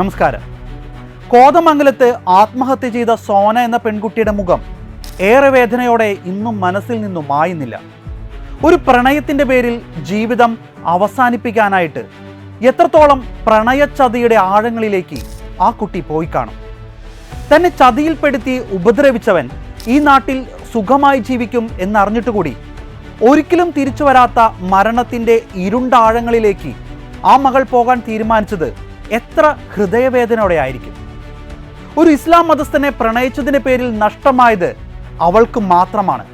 നമസ്കാരം. കോതമംഗലത്ത് ആത്മഹത്യ ചെയ്ത സോന എന്ന പെൺകുട്ടിയുടെ മുഖം ഏറെ വേദനയോടെ ഇന്നും മനസ്സിൽ നിന്നും മായുന്നില്ല. ഒരു പ്രണയത്തിന്റെ പേരിൽ ജീവിതം അവസാനിപ്പിക്കാനായിട്ട് എത്രത്തോളം പ്രണയചതിയുടെ ആഴങ്ങളിലേക്ക് ആ കുട്ടി പോയി കാണും. തന്നെ ചതിയിൽപ്പെടുത്തി ഉപദ്രവിച്ചവൻ ഈ നാട്ടിൽ സുഖമായി ജീവിക്കും എന്നറിഞ്ഞിട്ട് കൂടി ഒരിക്കലും തിരിച്ചു വരാത്ത മരണത്തിന്റെ ഇരുണ്ടാഴങ്ങളിലേക്ക് ആ മകൾ പോകാൻ തീരുമാനിച്ചത് എത്ര ഹൃദയവേദനയോടെ ആയിരിക്കും? ഒരു ഇസ്ലാം മതസ്ഥനെ പ്രണയിച്ചതിന്റെ പേരിൽ നഷ്ടമായത് അവൾക്ക് മാത്രമാണ്.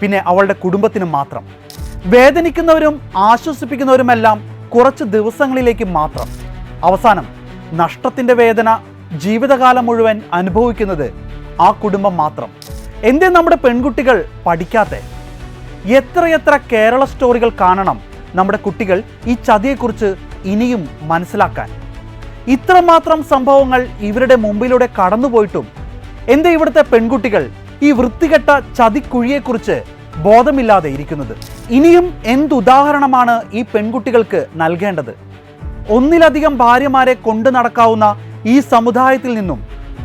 പിന്നെ അവളുടെ കുടുംബത്തിന് മാത്രം. വേദനിക്കുന്നവരും ആശ്വസിപ്പിക്കുന്നവരുമെല്ലാം കുറച്ച് ദിവസങ്ങളിലേക്ക് മാത്രം. അവസാനം നഷ്ടത്തിന്റെ വേദന ജീവിതകാലം മുഴുവൻ അനുഭവിക്കുന്നത് ആ കുടുംബം മാത്രം. എന്തേ നമ്മുടെ പെൺകുട്ടികൾ പഠിക്കാത്ത? എത്രയെത്ര കേരള സ്റ്റോറികൾ കാണണം നമ്മുടെ കുട്ടികൾ ഈ ചതിയെക്കുറിച്ച് ഇനിയും മനസ്സിലാക്കാൻ? ഇത്രമാത്രം സംഭവങ്ങൾ ഇവരുടെ മുമ്പിലൂടെ കടന്നുപോയിട്ടും എന്തേ ഇവിടുത്തെ പെൺകുട്ടികൾ ഈ വൃത്തികെട്ട ചതിക്കുഴിയെക്കുറിച്ച് ബോധമില്ലാതെ ഇരിക്കുന്നത്? ഇനിയും എന്തുദാഹരണമാണ് ഈ പെൺകുട്ടികൾക്ക് നൽകേണ്ടത്? ഒന്നിലധികം ഭാര്യമാരെ കൊണ്ടു നടക്കാവുന്ന ഈ സമുദായത്തിൽ നിന്നും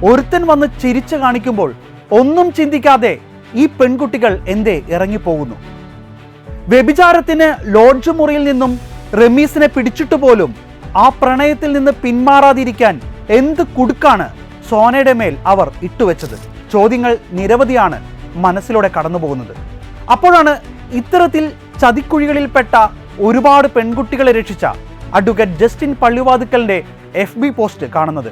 ഒരുത്തൻ വന്ന് ചിരിച്ചു കാണിക്കുമ്പോൾ ഒന്നും ചിന്തിക്കാതെ ഈ പെൺകുട്ടികൾ എന്തേ ഇറങ്ങിപ്പോകുന്നു? വ്യഭിചാരത്തിന് ലോഡ്ജ് മുറിയിൽ നിന്നും റമീസിനെ പിടിച്ചിട്ട് പോലും ആ പ്രണയത്തിൽ നിന്ന് പിന്മാറാതിരിക്കാൻ എന്ത് കുടുക്കാണ് സോനയുടെ മേൽ അവർ ഇട്ടുവെച്ചത്? ചോദ്യങ്ങൾ നിരവധിയാണ് മനസ്സിലൂടെ കടന്നു പോകുന്നത് അപ്പോഴാണ് ഇത്തരത്തിൽ ചതിക്കുഴികളിൽപ്പെട്ട ഒരുപാട് പെൺകുട്ടികളെ രക്ഷിച്ച അഡ്വക്കേറ്റ് ജസ്റ്റിൻ പള്ളിവാതുക്കലിന്റെ എഫ് ബി പോസ്റ്റ് കാണുന്നത്.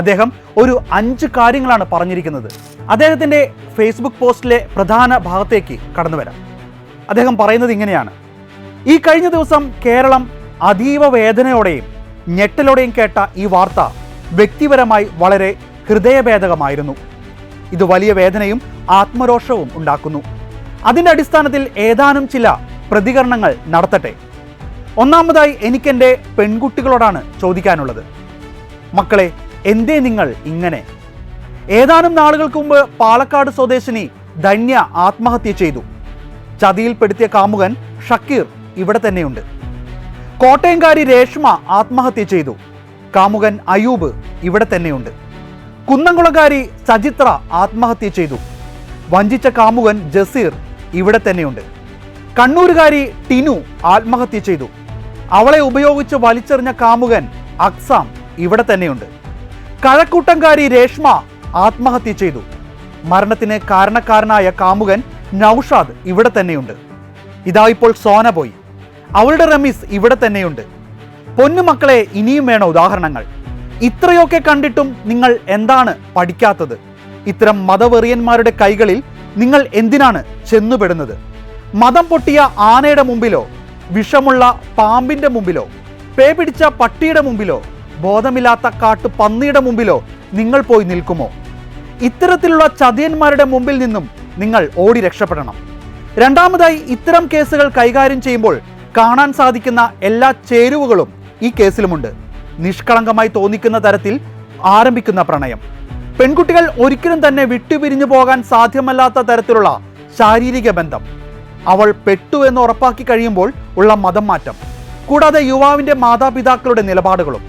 അദ്ദേഹം ഒരു അഞ്ച് കാര്യങ്ങളാണ് പറഞ്ഞിരിക്കുന്നത്. അദ്ദേഹത്തിന്റെ ഫേസ്ബുക്ക് പോസ്റ്റിലെ പ്രധാന ഭാഗത്തേക്ക് കടന്നു വരാം അദ്ദേഹം പറയുന്നത് ഇങ്ങനെയാണ്. ഈ കഴിഞ്ഞ ദിവസം കേരളം അതീവ വേദനയോടെയും ഞെട്ടലോടെയും കേട്ട ഈ വാർത്ത വ്യക്തിപരമായി വളരെ ഹൃദയഭേദകമായിരുന്നു. ഇത് വലിയ വേദനയും ആത്മരോഷവും ഉണ്ടാക്കുന്നു. അതിന്റെ അടിസ്ഥാനത്തിൽ ഏതാനും ചില പ്രതികരണങ്ങൾ നടത്തട്ടെ. ഒന്നാമതായി എനിക്കെന്റെ പെൺകുട്ടികളോടാണ് ചോദിക്കാനുള്ളത്. മക്കളെ എന്തേ നിങ്ങൾ ഇങ്ങനെ? ഏതാനും നാളുകൾക്ക് മുമ്പ് പാലക്കാട് സ്വദേശിനി ധന്യ ആത്മഹത്യ ചെയ്തു. ചതിയിൽപ്പെടുത്തിയ കാമുകൻ ഷക്കീർ ഇവിടെ തന്നെയുണ്ട്. കോട്ടയംകാരി രേഷ്മ ആത്മഹത്യ ചെയ്തു. കാമുകൻ അയൂബ് ഇവിടെ തന്നെയുണ്ട്. കുന്നംകുളക്കാരി സജിത്ര ആത്മഹത്യ ചെയ്തു. വഞ്ചിച്ച കാമുകൻ ജസീർ ഇവിടെ തന്നെയുണ്ട്. കണ്ണൂരുകാരി ടിനു ആത്മഹത്യ ചെയ്തു. അവളെ ഉപയോഗിച്ച് വലിച്ചെറിഞ്ഞ കാമുകൻ അക്സാം ഇവിടെ തന്നെയുണ്ട്. കഴക്കൂട്ടംകാരി രേഷ്മ ആത്മഹത്യ ചെയ്തു. മരണത്തിന് കാരണക്കാരനായ കാമുകൻ നൌഷാദ് ഇവിടെ തന്നെയുണ്ട്. ഇതാ ഇപ്പോൾ സോന പോയി അവളുടെ റമീസ് ഇവിടെ തന്നെയുണ്ട്. പൊന്നുമക്കളെ ഇനിയും വേണോ ഉദാഹരണങ്ങൾ? ഇത്രയൊക്കെ കണ്ടിട്ടും നിങ്ങൾ എന്താണ് പഠിക്കാത്തത്? ഇത്തരം മതവെറിയന്മാരുടെ കൈകളിൽ നിങ്ങൾ എന്തിനാണ് ചെന്നുപെടുന്നത്? മതം പൊട്ടിയ ആനയുടെ മുമ്പിലോ വിഷമുള്ള പാമ്പിന്റെ മുമ്പിലോ പേ പിടിച്ച പട്ടിയുടെ മുമ്പിലോ ബോധമില്ലാത്ത കാട്ടു പന്നിയുടെ മുമ്പിലോ നിങ്ങൾ പോയി നിൽക്കുമോ? ഇത്തരത്തിലുള്ള ചതിയന്മാരുടെ മുമ്പിൽ നിന്നും നിങ്ങൾ ഓടി രക്ഷപ്പെടണം. രണ്ടാമതായി ഇത്തരം കേസുകൾ കൈകാര്യം ചെയ്യുമ്പോൾ കാണാൻ സാധിക്കുന്ന എല്ലാ ചേരുവകളും ഈ കേസിലുമുണ്ട്. നിഷ്കളങ്കമായി തോന്നിക്കുന്ന തരത്തിൽ ആരംഭിക്കുന്ന പ്രണയം. പെൺകുട്ടികൾ ഒരിക്കലും തന്നെ വിട്ടുപിരിഞ്ഞു പോകാൻ സാധ്യമല്ലാത്ത തരത്തിലുള്ള ശാരീരിക ബന്ധം. അവൾ പെട്ടു എന്ന് ഉറപ്പാക്കി കഴിയുമ്പോൾ ഉള്ള മതം മാറ്റം. കൂടാതെ യുവാവിന്റെ മാതാപിതാക്കളുടെ നിലപാടുകളും.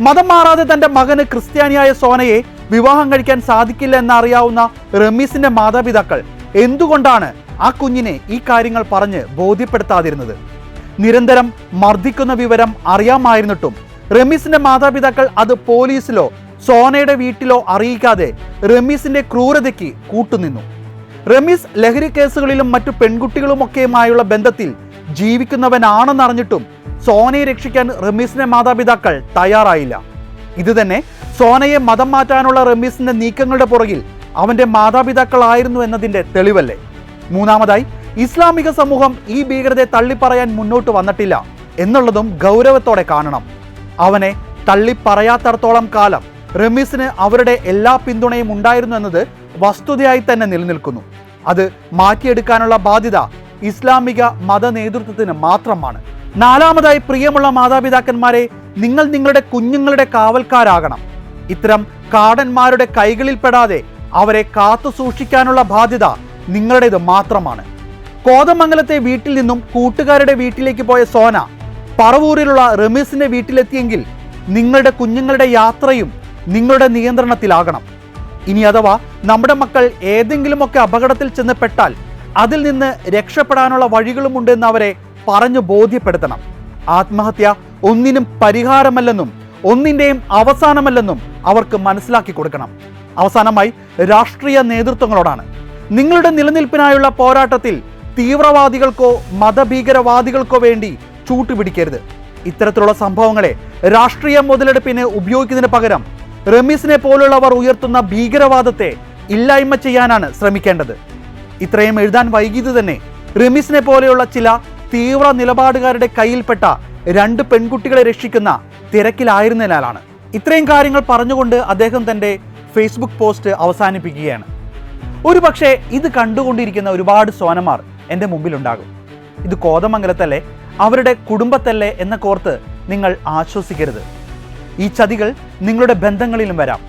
മതം മാറാതെ തന്റെ മകന് ക്രിസ്ത്യാനിയായ സോനയെ വിവാഹം കഴിക്കാൻ സാധിക്കില്ല എന്നറിയാവുന്ന റമീസിന്റെ മാതാപിതാക്കൾ എന്തുകൊണ്ടാണ് ആ കുഞ്ഞിനെ ഈ കാര്യങ്ങൾ പറഞ്ഞ് ബോധ്യപ്പെടുത്താതിരുന്നത്? നിരന്തരം മർദ്ദിക്കുന്ന വിവരം അറിയാമായിരുന്നിട്ടും റമീസിന്റെ മാതാപിതാക്കൾ അത് പോലീസിലോ സോനയുടെ വീട്ടിലോ അറിയിക്കാതെ റമീസിന്റെ ക്രൂരതയ്ക്ക് കൂട്ടുനിന്നു. റമീസ് ലഹരി കേസുകളിലും മറ്റു പെൺകുട്ടികളുമൊക്കെയുമായുള്ള ബന്ധത്തിൽ ജീവിക്കുന്നവനാണെന്നറിഞ്ഞിട്ടും സോനയെ രക്ഷിക്കാൻ റമീസിന്റെ മാതാപിതാക്കൾ തയ്യാറായില്ല. ഇതുതന്നെ സോനയെ മതം മാറ്റാനുള്ള റമീസിന്റെ നീക്കങ്ങളുടെ പുറകിൽ അവന്റെ മാതാപിതാക്കളായിരുന്നു എന്നതിന്റെ തെളിവല്ലേ? മൂന്നാമതായി ഇസ്ലാമിക സമൂഹം ഈ ഭീകരതയെ തള്ളിപ്പറയാൻ മുന്നോട്ട് വന്നിട്ടില്ല എന്നുള്ളതും ഗൗരവത്തോടെ കാണണം. അവനെ തള്ളിപ്പറയാത്തടത്തോളം കാലം റമീസിന് അവരുടെ എല്ലാ പിന്തുണയും ഉണ്ടായിരുന്നു എന്നത് വസ്തുതയായി തന്നെ നിലനിൽക്കുന്നു. അത് മാറ്റിയെടുക്കാനുള്ള ബാധ്യത ഇസ്ലാമിക മത നേതൃത്വത്തിന് മാത്രമാണ്. നാലാമതായി പ്രിയമുള്ള മാതാപിതാക്കന്മാരെ നിങ്ങൾ നിങ്ങളുടെ കുഞ്ഞുങ്ങളുടെ കാവൽക്കാരാകണം. ഇത്തരം കാടന്മാരുടെ കൈകളിൽപ്പെടാതെ അവരെ കാത്തു സൂക്ഷിക്കാനുള്ള ബാധ്യത നിങ്ങളുടേത് മാത്രമാണ്. കോതമംഗലത്തെ വീട്ടിൽ നിന്നും കൂട്ടുകാരുടെ വീട്ടിലേക്ക് പോയ സോന പറവൂരിലുള്ള റമീസിന്റെ വീട്ടിലെത്തിയെങ്കിൽ നിങ്ങളുടെ കുഞ്ഞുങ്ങളുടെ യാത്രയും നിങ്ങളുടെ നിയന്ത്രണത്തിലാകണം. ഇനി അഥവാ നമ്മുടെ മക്കൾ ഏതെങ്കിലുമൊക്കെ അപകടത്തിൽ ചെന്ന് പെട്ടാൽ അതിൽ നിന്ന് രക്ഷപ്പെടാനുള്ള വഴികളുമുണ്ടെന്ന് അവരെ പറഞ്ഞു ബോധ്യപ്പെടുത്തണം. ആത്മഹത്യ ഒന്നിനും പരിഹാരമല്ലെന്നും ഒന്നിന്റെയും അവസാനമല്ലെന്നും അവർക്ക് മനസ്സിലാക്കി കൊടുക്കണം. അവസാനമായി രാഷ്ട്രീയ നേതൃത്വങ്ങളോടാണ്. നിങ്ങളുടെ നിലനിൽപ്പിനായുള്ള പോരാട്ടത്തിൽ തീവ്രവാദികൾക്കോ മതഭീകരവാദികൾക്കോ വേണ്ടി ചൂട്ടുപിടിക്കരുത്. ഇത്തരത്തിലുള്ള സംഭവങ്ങളെ രാഷ്ട്രീയ മുതലെടുപ്പിന് ഉപയോഗിക്കുന്നതിന് പകരം റമീസിനെ പോലുള്ളവർ ഉയർത്തുന്ന ഭീകരവാദത്തെ ഇല്ലായ്മ ചെയ്യാനാണ് ശ്രമിക്കേണ്ടത്. ഇത്രയും എഴുതാൻ വൈകിയത് തന്നെ റമീസിനെ പോലെയുള്ള ചില തീവ്ര നിലപാടുകാരുടെ കയ്യിൽപ്പെട്ട രണ്ട് പെൺകുട്ടികളെ രക്ഷിക്കുന്ന തിരക്കിലായിരുന്നതിനാലാണ്. ഇത്രയും കാര്യങ്ങൾ പറഞ്ഞുകൊണ്ട് അദ്ദേഹം തന്റെ ഫേസ്ബുക്ക് പോസ്റ്റ് അവസാനിപ്പിക്കുകയാണ്. ഒരു പക്ഷേ ഇത് കണ്ടുകൊണ്ടിരിക്കുന്ന ഒരുപാട് സോനമാർ എന്റെ മുമ്പിലുണ്ടാകും. ഇത് കോതമംഗലത്തല്ലേ? അവരുടെ കുടുംബത്തല്ലേ എന്ന കോർത്ത് നിങ്ങൾ ആശ്വസിക്കരുത്. ഈ ചതികൾ നിങ്ങളുടെ ബന്ധങ്ങളിലും വരാം.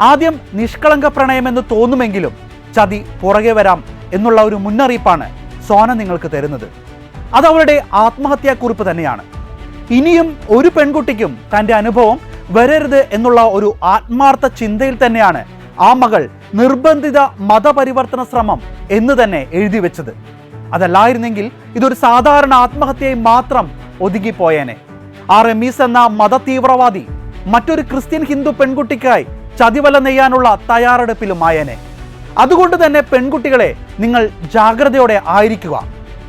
ആദ്യം നിഷ്കളങ്ക പ്രണയമെന്ന് തോന്നുമെങ്കിലും ചതി പുറകെ വരാം എന്നുള്ള ഒരു മുന്നറിയിപ്പാണ് സോന നിങ്ങൾക്ക് തരുന്നത്. അത് അവളുടെ ആത്മഹത്യാക്കുറിപ്പ് തന്നെയാണ്. ഇനിയും ഒരു പെൺകുട്ടിക്കും തന്റെ അനുഭവം വരരുത് എന്നുള്ള ഒരു ആത്മാർത്ഥ ചിന്തയിൽ തന്നെയാണ് ആ മകൾ നിർബന്ധിത മതപരിവർത്തന ശ്രമം എന്ന് തന്നെ എഴുതി വെച്ചത്. അതല്ലായിരുന്നെങ്കിൽ ഇതൊരു സാധാരണ ആത്മഹത്യയായി മാത്രം ഒതുങ്ങിപ്പോയേനെ. ആ റമീസ് എന്ന മത തീവ്രവാദി മറ്റൊരു ക്രിസ്ത്യൻ ഹിന്ദു പെൺകുട്ടിക്കായി ചതിവല നെയ്യാനുള്ള തയ്യാറെടുപ്പിലുമായേനെ. അതുകൊണ്ട് തന്നെ പെൺകുട്ടികളെ നിങ്ങൾ ജാഗ്രതയോടെ ആയിരിക്കുക.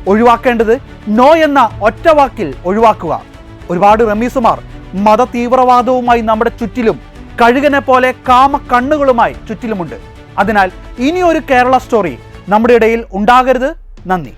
ഒഴിവാക്കേണ്ടത് നോ എന്ന ഒറ്റ വാക്കിൽ ഒഴിവാക്കുക. ഒരുപാട് റമീസുമാർ മത തീവ്രവാദവുമായി നമ്മുടെ ചുറ്റിലും കഴുകനെ പോലെ കാമ കണ്ണുകളുമായി ചുറ്റിലുമുണ്ട്. അതിനാൽ ഇനിയൊരു കേരള സ്റ്റോറി നമ്മുടെ ഇടയിൽ ഉണ്ടാകരുത്. നന്ദി